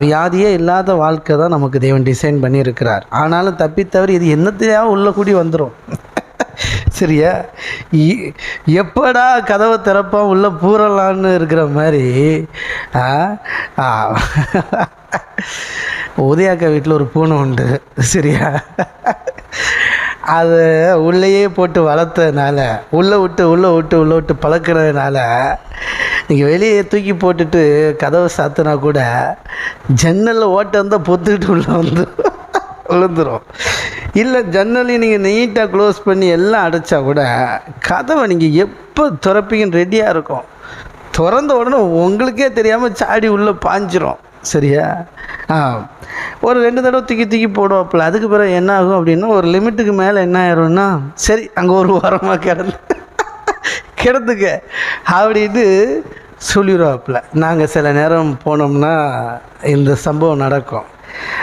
வியாதியே இல்லாத வாழ்க்கை தான் நமக்கு தேவன் டிசைன் பண்ணியிருக்கிறார். ஆனாலும் தப்பித்தவறி இது என்னத்தையாவது உள்ள கூடி வந்துடும் சரியா? இ- எப்படா கதவை திறப்போம் உள்ள பூரலான்னு இருக்கிற மாதிரி ஆ, உதயாக்கா வீட்டில் ஒரு பூனை உண்டு. சரியா? அது உள்ளேயே போட்டு வளர்த்ததுனால உள்ளே விட்டு உள்ளே விட்டு உள்ளே விட்டு பழக்கிறதுனால நீங்கள் வெளியே தூக்கி போட்டுட்டு கதவை சாத்தினா கூட ஜன்னலில் ஓட்டை இருந்தால் பொத்துக்கிட்டு உள்ளே வந்து விழுந்துடும் இல்லை ஜன்னலையும் நீங்கள் நீட்டாக க்ளோஸ் பண்ணி எல்லாம் அடைச்சா கூட கதவை நீங்கள் எப்போ திறப்பீங்கன்னு ரெடியாக இருக்கும். திறந்த உடனே உங்களுக்கே தெரியாமல் சாடி உள்ளே பாஞ்சிரும். சரியா? ஆ. ஒரு ரெண்டு தடவை தூக்கி தூக்கி போடுவாப்புல. அதுக்கு பிறகு என்ன ஆகும் அப்படின்னா ஒரு லிமிட்டுக்கு மேலே என்ன ஆயிரும்னா சரி அங்கே ஒரு வாரமாக கிடந்து கிடந்துக்க அப்படின்னு சொல்லிடுவாப்புல நாங்கள் சில நேரம் போனோம்னா இந்த சம்பவம் நடக்கும்.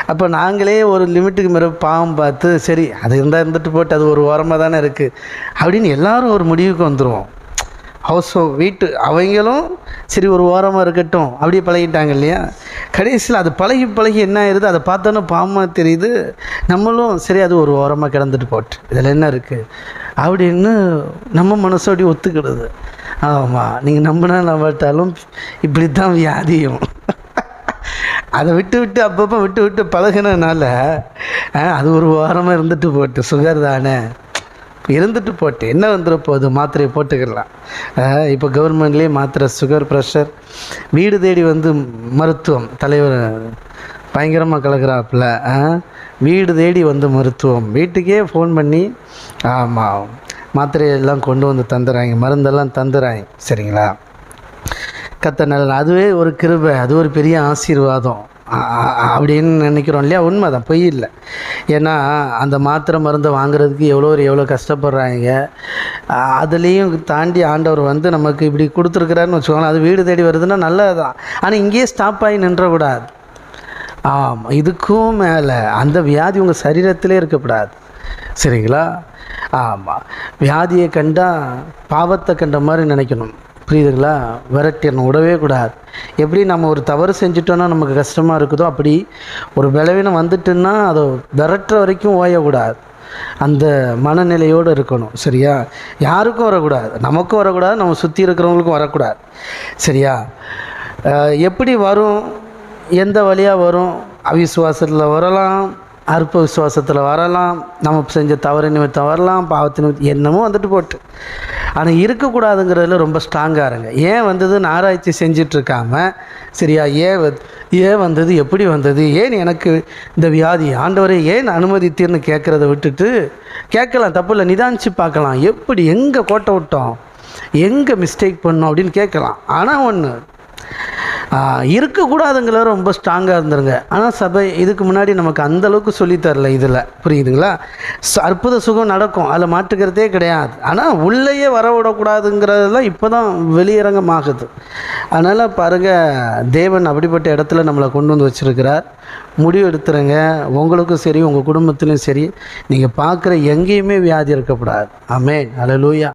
அப்போ நாங்களே ஒரு லிமிட்டுக்கு மேலே பாவம் பார்த்து சரி அது இருந்தால் இருந்துட்டு போட்டு அது ஒரு ஓரமாக தானே இருக்குது அப்படின்னு எல்லோரும் ஒரு முடிவுக்கு வந்துடுவோம் ஹவுஸ் வீட்டு அவங்களும் சரி ஒரு ஓரமாக இருக்கட்டும் அப்படியே பழகிட்டாங்க இல்லையா? கடைசியில் அது பழகி பழகி என்ன ஆயிடுது அதை பார்த்தோன்னே பாவமாக தெரியுது. நம்மளும் சரி அது ஒரு ஓரமாக கிடந்துட்டு போட்டு இதில் என்ன இருக்குது அப்படின்னு நம்ம மனசோடி ஒத்துக்கிடுது. ஆமாம் நீங்கள் நம்பினா நம்பட்டாலும் இப்படி தான் வியாதியும். அதை விட்டு விட்டு அப்பப்போ விட்டு விட்டு பழகினதுனால அது ஒரு வாரமாக இருந்துட்டு போட்டு சுகர் தானே. இருந்துட்டு போட்டு என்ன வந்துட போகுது? மாத்திரையை போட்டுக்கலாம் இப்போ கவர்மெண்ட்லேயே மாத்திரை சுகர் ப்ரெஷர் வீடு தேடி வந்து மருத்துவம் தலைவர் பயங்கரமாக கலக்கிறாப்புல வீடு தேடி வந்து மருத்துவம். வீட்டுக்கே ஃபோன் பண்ணி ஆமாம் மாத்திரையெல்லாம் கொண்டு வந்து தந்துடுறாங்க மருந்தெல்லாம் தந்துடுறாங்க சரிங்களா? கத்த நல்ல அதுவே ஒரு கிருபை அது ஒரு பெரிய ஆசீர்வாதம். அப்படின்னு நினைக்கிறோம் இல்லையா? உண்மை தான் பொய் இல்லை. ஏன்னா அந்த மாத்திரை மருந்தை வாங்குறதுக்கு எவ்வளோ ஒரு எவ்வளோ கஷ்டப்படுறாங்க. அதுலேயும் தாண்டி ஆண்டவர் வந்து நமக்கு இப்படி கொடுத்துருக்குறாருன்னு வச்சுக்கோங்களேன் அது வீடு தேடி வருதுன்னா நல்லது தான் ஆனால் இங்கேயே ஸ்டாப் ஆகி நின்றக்கூடாது. ஆமாம் இதுக்கும் மேலே அந்த வியாதி உங்கள் சரீரத்திலே இருக்கக்கூடாது. சரிங்களா? ஆமாம் வியாதியை கண்டால் பாவத்தை கண்ட மாதிரி நினைக்கணும். புரியுதுங்களா? விரட்டிடணும் விடவே கூடாது. எப்படி நம்ம ஒரு தவறு செஞ்சுட்டோன்னா நமக்கு கஷ்டமாக இருக்குதோ அப்படி ஒரு விளைவினம் வந்துட்டுன்னா அதை விரட்டுற வரைக்கும் ஓயக்கூடாது. அந்த மனநிலையோடு இருக்கணும் சரியா? யாருக்கும் வரக்கூடாது. நமக்கும் வரக்கூடாது. நம்ம சுற்றி இருக்கிறவங்களுக்கும் வரக்கூடாது சரியா? எப்படி வரும்? எந்த வழியாக வரும்? அவிசுவாசத்தில் வரலாம். அற்ப விசுவாசத்தில் வரலாம். நம்ம செஞ்ச தவறு நிமித்தம் வரலாம். பாவத்து நிமித்தம் என்னமோ வந்துட்டு போட்டு. ஆனால் இருக்கக்கூடாதுங்கிறதுல ரொம்ப ஸ்ட்ராங்காக இருங்க. ஏன் வந்ததுன்னு ஆராய்ச்சி செஞ்சிட்ருக்காம? சரியா ஏன் ஏன் வந்தது எப்படி வந்தது? ஏன் எனக்கு இந்த வியாதி? ஆண்டவரை ஏன் அனுமதித்தீர்னு கேட்குறத விட்டுட்டு கேட்கலாம். தப்பு இல்லை நிதானிச்சு பார்க்கலாம். எப்படி எங்கே கோட்டை விட்டோம்? எங்கே மிஸ்டேக் பண்ணோம் அப்படின்னு கேட்கலாம். ஆனால் ஒன்று இருக்கக்கூடாதுங்கிற ரொம்ப ஸ்ட்ராங்காக இருந்துருங்க. ஆனால் சபை இதுக்கு முன்னாடி நமக்கு அந்த அளவுக்கு சொல்லித் தரல இதில். புரியுதுங்களா? அற்புத சுகம் நடக்கும். அதில் மாட்டுக்கிறதே கிடையாது. ஆனால் உள்ளேயே வர விடக்கூடாதுங்கிறதெல்லாம் இப்போ தான் வெளியரங்கமாகுது. அதனால் பாருங்கள் தேவன் அப்படிப்பட்ட இடத்துல நம்மளை கொண்டு வந்து வச்சுருக்கிறார். முடிவு எடுத்துருங்க. உங்களுக்கும் சரி உங்கள் குடும்பத்திலையும் சரி நீங்கள் பார்க்குற எங்கேயுமே வியாதி இருக்கக்கூடாது. அமேன் அலலூயா